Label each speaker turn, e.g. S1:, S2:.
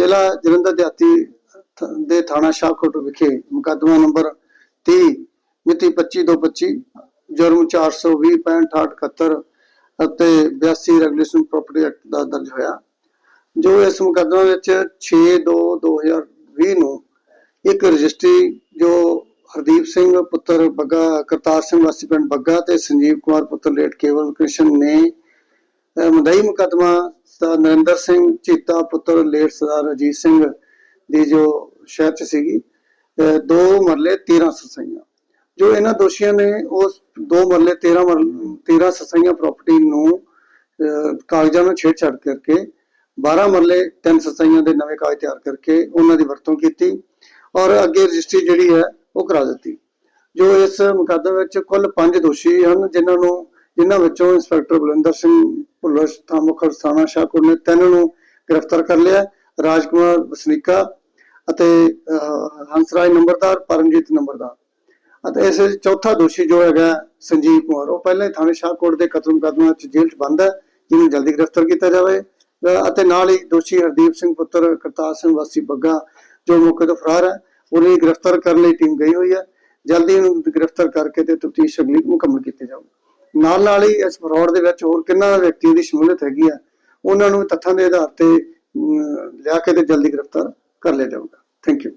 S1: ਜ਼ਿਲ੍ਹਾ ਜਲੰਧਰ ਦਿਹਾਤੀ ਦੇ ਥਾਣਾ ਸ਼ਾਹਕੋਟ ਵਿਖੇ ਮੁਕੱਦਮਾ ਨੰਬਰ 30 ਮਿਤੀ 25/2/25 ਜੁਰਮ 420 65 ਅਤੇ 82 ਰੈਗੂਲੇਸ਼ਨ ਪ੍ਰਾਪਰਟੀ ਐਕਟ ਦਾ ਦਰਜ ਹੋਇਆ। ਜੋ ਇਸ ਮੁਕੱਦਮੇ ਵਿੱਚ 6/2/2020 ਨੂੰ ਇੱਕ ਰਜਿਸਟਰੀ ਜੋ ਹਰਦੀਪ ਸਿੰਘ ਪੁੱਤਰ ਬੱਗਾ, ਕਰਤਾਰ ਸਿੰਘ ਵਾਸੀ ਪਿੰਡ ਬੱਗਾ ਤੇ ਸੰਜੀਵ ਕੁਮਾਰ ਪੁੱਤਰ ਲੇਟ ਕੇਵਲ ਕ੍ਰਿਸ਼ਨ ਨੇ ਮੁਦਈ ਮੁਕੱਦਮਾ ਤਾਂ ਨਰਿੰਦਰ ਸਿੰਘ ਚੀਤਾ ਪੁੱਤਰ ਲੇਟ ਸਰਦਾਰ ਅਜੀਤ ਸਿੰਘ ਦੀ ਜੋ ਸ਼ਹਿਰ ਚ ਸੀਗੀ ਦੋ ਮਰਲੇ 13 ਸਸਾਈਆਂ। ਜੋ ਇਹਨਾਂ ਦੋਸ਼ੀਆਂ ਨੇ ਉਸ ਦੋ ਮਰਲੇ 13 ਮਰਲੇ 13 ਸਸਾਈਆਂ ਪ੍ਰਾਪਰਟੀ ਨੂੰ ਕਾਗਜ਼ਾਂ ਨੂੰ ਛੇੜਛਾੜ ਕਰਕੇ 12 ਮਰਲੇ ਤਿੰਨ ਸਸਾਈਆਂ ਦੇ ਨਵੇਂ ਕਾਗਜ਼ ਤਿਆਰ ਕਰਕੇ ਉਹਨਾਂ ਦੀ ਵਰਤੋਂ ਕੀਤੀ ਔਰ ਅੱਗੇ ਰਜਿਸਟਰੀ ਜਿਹੜੀ ਹੈ ਉਹ ਕਰਾ ਦਿੱਤੀ। ਜੋ ਇਸ ਮੁਕੱਦਮੇ ਵਿੱਚ ਕੁੱਲ 5 ਦੋਸ਼ੀ ਹਨ, ਜਿਨ੍ਹਾਂ ਨੂੰ, ਜਿਨ੍ਹਾਂ ਵਿੱਚੋਂ ਇੰਸਪੈਕਟਰ ਬਲਵਿੰਦਰ ਸਿੰਘ ਭੁੱਲਰ ਥਾਮੁਖਰ ਥਾਣਾ ਸ਼ਾਹਕੋਟ ਨੇ ਤਿੰਨ ਨੂੰ ਗ੍ਰਿਫਤਾਰ ਕਰ ਲਿਆ, ਰਾਜਕੁਮਾਰ ਵਸਨੀਕਾ ਅਤੇ ਹੰਸਰਾਜ ਨੰਬਰਦਾਰ, ਪਰਮਜੀਤ ਨੰਬਰਦਾਰ। ਅਤੇ ਇਸ ਵਿੱਚ ਚੌਥਾ ਦੋਸ਼ੀ ਜੋ ਹੈਗਾ ਸੰਜੀਵ ਕੁਮਾਰ, ਉਹ ਪਹਿਲਾਂ ਹੀ ਥਾਣੇ ਸ਼ਾਹਕੋਟ ਦੇ ਕਤਲ ਮੁਕੱਦਮੇ ਵਿੱਚ ਜੇਲ੍ਹ 'ਚ ਬੰਦ ਹੈ, ਜਿਹਨੂੰ ਜਲਦੀ ਗ੍ਰਿਫਤਾਰ ਕੀਤਾ ਜਾਵੇ। ਅਤੇ ਨਾਲ ਹੀ ਦੋਸ਼ੀ ਹਰਦੀਪ ਸਿੰਘ ਪੁੱਤਰ, ਕਰਤਾਰ ਸਿੰਘ ਵਾਸੀ ਬੱਗਾ, ਜੋ ਮੌਕੇ ਤੋਂ ਫਰਾਰ ਹੈ, ਉਹਨੂੰ ਗ੍ਰਿਫਤਾਰ ਕਰਨ ਲਈ ਟੀਮ ਗਈ ਹੋਈ ਹੈ। ਜਲਦੀ ਇਹਨੂੰ ਗ੍ਰਿਫਤਾਰ ਕਰਕੇ ਤੇ ਤਫਤੀਸ਼ ਅਗਲੀ ਮੁਕੰਮਲ ਕੀਤੀ ਜਾਊਗੀ। ਨਾਲ ਨਾਲ ਹੀ ਇਸ ਫਰੋਡ ਦੇ ਵਿੱਚ ਹੋਰ ਕਿੰਨਾ ਵਿਅਕਤੀਆਂ ਦੀ ਸ਼ਮੂਲੀਅਤ ਹੈਗੀ ਆ, ਉਹਨਾਂ ਨੂੰ ਤੱਥਾਂ ਦੇ ਆਧਾਰ ਤੇ ਲਿਆ ਕੇ ਤੇ ਜਲਦੀ ਗ੍ਰਿਫਤਾਰ ਕਰ ਲਿਆ ਜਾਊਗਾ। Thank you